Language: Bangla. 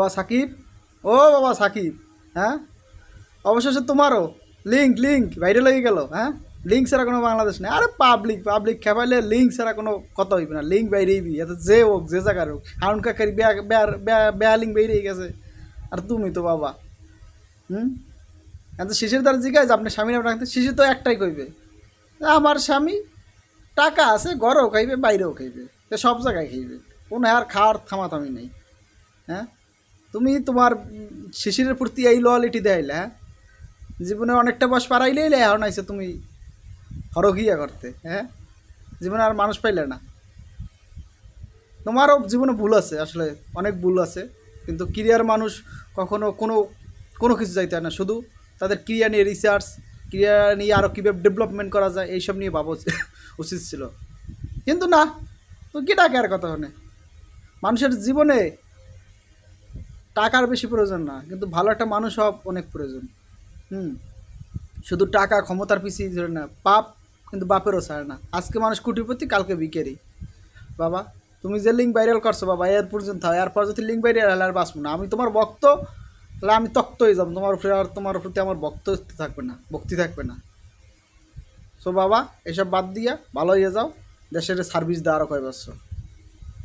বাবা সাকিব? ও বাবা সাকিব হ্যাঁ? অবশেষে তোমারও। লিঙ্ক লিঙ্ক বাইরে লেগে গেল হ্যাঁ? লিঙ্ক ছাড়া কোনো বাংলাদেশ নেই। আরে পাবলিক পাবলিক খেপাইলে লিঙ্ক ছাড়া কোনো কথা হইবে না। লিঙ্ক বাইরেই এত যে হোক, যে জায়গার হোক। হাউন কাকারি বেয়া লিঙ্ক বাইরেই গেছে। আর তুমি তো বাবা, হুম? এত শিশির দ্বারা জিজ্ঞাসা আপনার স্বামী নাম রাখতে শিশু তো একটাই কইবে। আমার স্বামী টাকা আছে, ঘরেও খাইবে, বাইরেও খাইবে। সব জায়গায় খাইবে। কোনো আর খাওয়ার থামাথামি নেই হ্যাঁ? তুমি তোমার শিশিরের প্রতি এই লয়ালিটি দেখাইলে হ্যাঁ? জীবনে অনেকটা বয়স পারাইলেই এখন আইসে তুমি হরগিয়া করতে হ্যাঁ? জীবনে আর মানুষ পাইলে না। তোমারও জীবনে ভুল আছে, আসলে অনেক ভুল আছে, কিন্তু ক্রিয়ার মানুষ কখনো কোনো কোনো কিছু চাইতে হয় না, শুধু তাদের ক্রিয়া নিয়ে রিসার্চ ক্রিয়া নিয়ে আরও কীভাবে ডেভেলপমেন্ট করা যায়, এইসব নিয়ে ভাবা উচিত ছিল। কিন্তু না, তো কি ডাকে আর কথা মানে মানুষের জীবনে টাকার বেশি প্রয়োজন না, কিন্তু ভালো একটা মানুষ হওয়া অনেক প্রয়োজন। হুম? শুধু টাকা, ক্ষমতার পিছিয়ে ধরে না, পাপ কিন্তু বাপেরও ছাড়ে না। আজকে মানুষ কুটিপতি কালকে বিকেরি বাবা, তুমি যে লিঙ্ক ভাইরাল করছ বাবা, এর পর্যন্ত হয় এরপর যদি লিঙ্ক ভাইরাল হলে আর বাঁচবো না। আমি তোমার ভক্ত, তাহলে আমি তক্ত হয়ে যাব। তোমার উপরে আর, তোমার প্রতি আমার ভক্ত থাকবে না, ভক্তি থাকবে না। সো বাবা, এসব বাদ দিয়া, ভালো হয়ে যাও। দেশের সার্ভিস দেওয়া আরও কয় বছর?